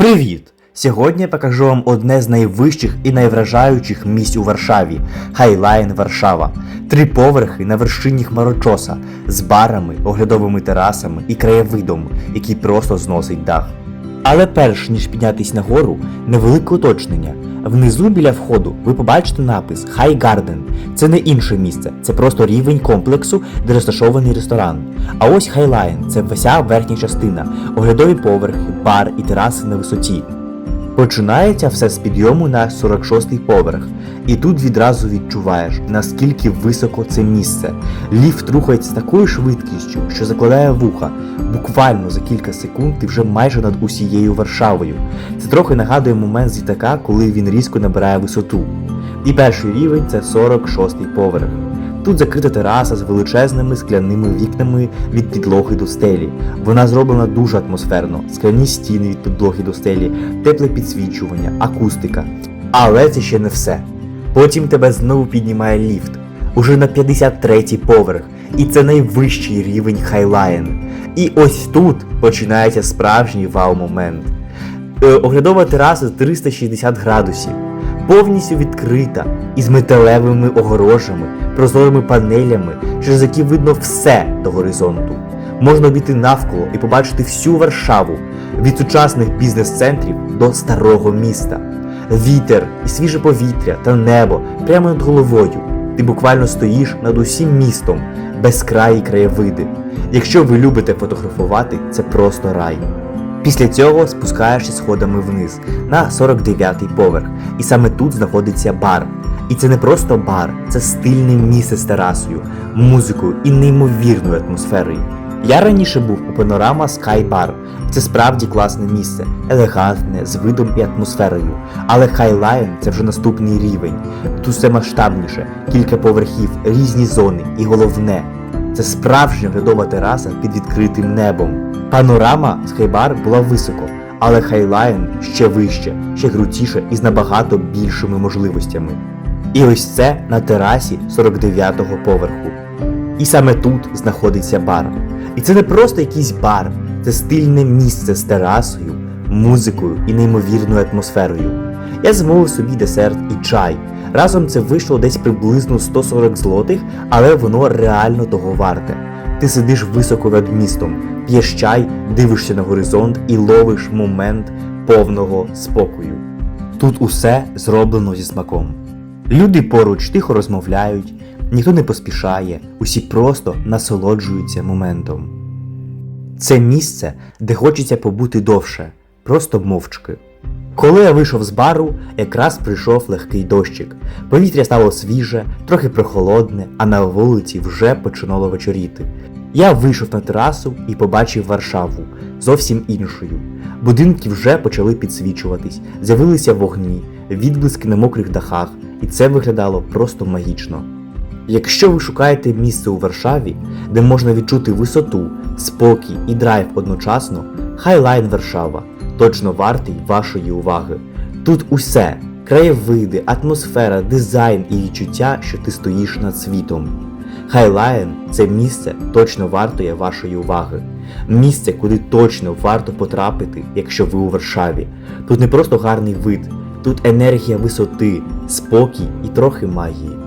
Привіт! Сьогодні я покажу вам одне з найвищих і найвражаючих місць у Варшаві Хайлайн Варшава. Три поверхи на вершині хмарочоса з барами, оглядовими терасами і краєвидом, який просто зносить дах. Але перш ніж піднятись нагору, невелике уточнення. Внизу біля входу ви побачите напис High Garden. Це не інше місце, це просто рівень комплексу, де розташований ресторан. А ось Highline – це вся верхня частина, оглядові поверхи, бар і тераси на висоті. Починається все з підйому на 46-й поверх, і тут відразу відчуваєш, наскільки високо це місце. Ліфт рухається з такою швидкістю, що закладає вуха. Буквально за кілька секунд ти вже майже над усією Варшавою. Це трохи нагадує момент з літака, коли він різко набирає висоту. І перший рівень це 46-й поверх. Тут закрита тераса з величезними скляними вікнами від підлоги до стелі. Вона зроблена дуже атмосферно, скляні стіни від підлоги до стелі, тепле підсвічування, акустика. Але це ще не все. Потім тебе знову піднімає ліфт, уже на 53-й поверх, і це найвищий рівень Хайлайн. І ось тут починається справжній вау-момент. Е, Оглядова тераса 360 градусів, повністю відкрита, із металевими огорожами, прозорими панелями, через які видно все до горизонту. Можна обійти навколо і побачити всю Варшаву від сучасних бізнес-центрів до старого міста. Вітер і свіже повітря та небо прямо над головою. Ти буквально стоїш над усім містом, безкраї краєвиди. Якщо ви любите фотографувати, це просто рай. Після цього спускаєшся сходами вниз на 49-й поверх, і саме тут знаходиться бар. І це не просто бар, це стильне місце з терасою, музикою і неймовірною атмосферою. Я раніше був у Панорама Sky Bar. Це справді класне місце, елегантне, з видом і атмосферою. Але Highline – це вже наступний рівень. Тут все масштабніше, кілька поверхів, різні зони, і головне це справжня глядова тераса під відкритим небом. Панорама з Хайбар була високо, але Хайлайн ще вище, ще крутіше і з набагато більшими можливостями. І ось це на терасі 49-го поверху. І саме тут знаходиться бар. І це не просто якийсь бар, це стильне місце з терасою, музикою і неймовірною атмосферою. Я замовив собі десерт і чай. Разом це вийшло десь приблизно 140 злотих, але воно реально того варте. Ти сидиш високо над містом, п'єш чай, дивишся на горизонт і ловиш момент повного спокою. Тут усе зроблено зі смаком. Люди поруч тихо розмовляють, ніхто не поспішає, усі просто насолоджуються моментом. Це місце, де хочеться побути довше, просто мовчки. Коли я вийшов з бару, якраз прийшов легкий дощик. Повітря стало свіже, трохи прохолодне, а на вулиці вже починало вечоріти. Я вийшов на терасу і побачив Варшаву зовсім іншою. Будинки вже почали підсвічуватись, з'явилися вогні, відблиски на мокрих дахах, і це виглядало просто магічно. Якщо ви шукаєте місце у Варшаві, де можна відчути висоту, спокій і драйв одночасно, Highline Варшава точно вартий вашої уваги. Тут усе краєвиди, атмосфера, дизайн і відчуття, що ти стоїш над світом. Highline – це місце точно вартує вашої уваги. Місце, куди точно варто потрапити, якщо ви у Варшаві. Тут не просто гарний вид, тут енергія висоти, спокій і трохи магії.